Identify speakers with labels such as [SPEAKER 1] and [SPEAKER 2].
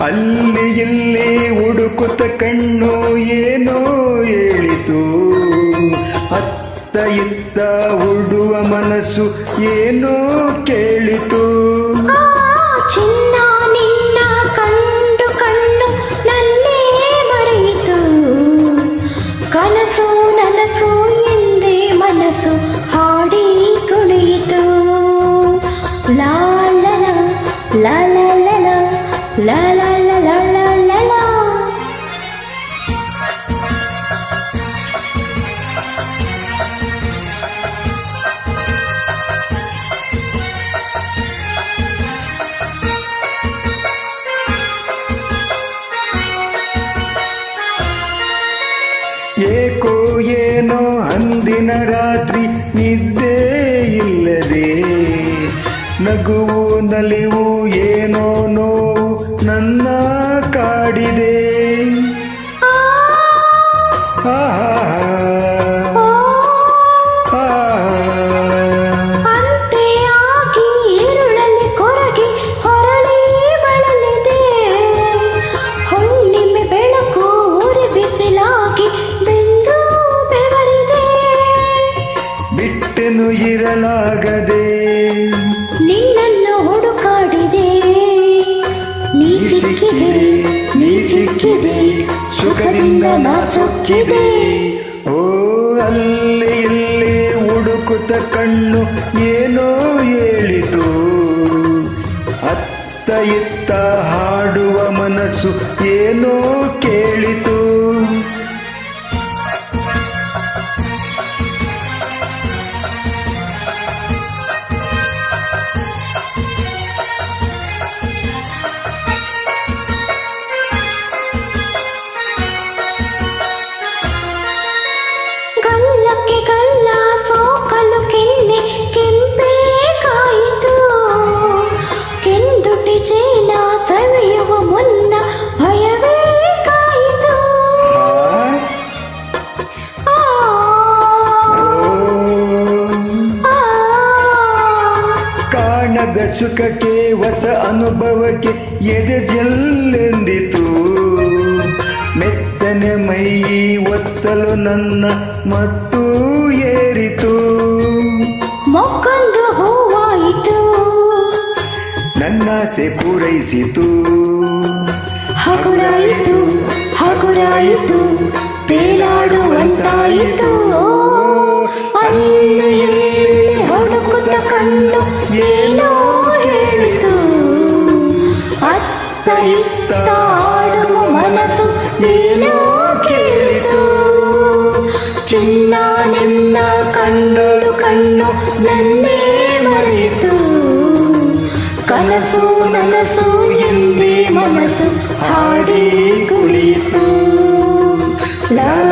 [SPEAKER 1] ಅಲ್ಲಿ ಇಲ್ಲಿ ಹುಡುಕುತ್ತ ಕಣ್ಣು ಏನೋ ಹೇಳಿತು. ಅತ್ತ ಇತ್ತ ಉಡುವ ಮನಸ್ಸು ಏನೋ ಕೇಳಿತು.
[SPEAKER 2] லா லலா லா லலா லா லலா லலா
[SPEAKER 1] ಏಕೋ ಏನೋ ಅಂದಿನ ರಾತ್ರಿ ನಿದ್ದೆ ಇಲ್ಲದೆ ನಗುವು ನಲಿವು ಏನೋ
[SPEAKER 2] ಸುಖದಿಂದ ನಾ ಸೊಕ್ಕಿದೆ
[SPEAKER 1] ಓ ಅಲ್ಲಿ ಇಲ್ಲಿ ಹುಡುಕುತ್ತ ಕಣ್ಣು ಏನೋ ಹೇಳಿತು. ಅತ್ತ ಇತ್ತ ಹಾಡುವ ಮನಸ್ಸು ಏನೋ ಕೇಳಿತು.
[SPEAKER 2] ಚೇಲ ಸವೆಯುವ ಮುನ್ನ ಭಯವೇ ಕಾಯಿತು.
[SPEAKER 1] ಕಾಣದ ಸುಖಕ್ಕೆ ಹೊಸ ಅನುಭವಕ್ಕೆ ಎದೆ ಜಲ್ಲೆಂದಿತು ಮೆತ್ತನೆ ಮೈ ಒತ್ತಲು ನನ್ನ ಮತ್ತು ಏರಿತು.
[SPEAKER 2] ಮೊಕ್ಕೊಂದು
[SPEAKER 1] ಪೂರೈಸಿತು
[SPEAKER 2] ಹಗುರಾಯಿತು ಹಗುರಾಯಿತು ತೇಲಾಡುವಂತಾಯಿತು ಅಲ್ಲಿ ಇಲ್ಲಿ ಹುಡುಕುತ್ತ ಕಣ್ಣು ಏನೋ ಹೇಳಿತು ಅತ್ತ ಇತ್ತ ಆಡುವ ಮನಸ್ಸು ಏನೋ ಕೇಳಿತು ಚಿನ್ನ ನಿನ್ನ ಕಂಡು ಕಣ್ಣು ನನ್ನೇ ಕನಸು ನನಸು ಎಂದೇ ಮನಸ್ಸು ಹಾಡಿ ಕುಳಿತು. ಲಾಲ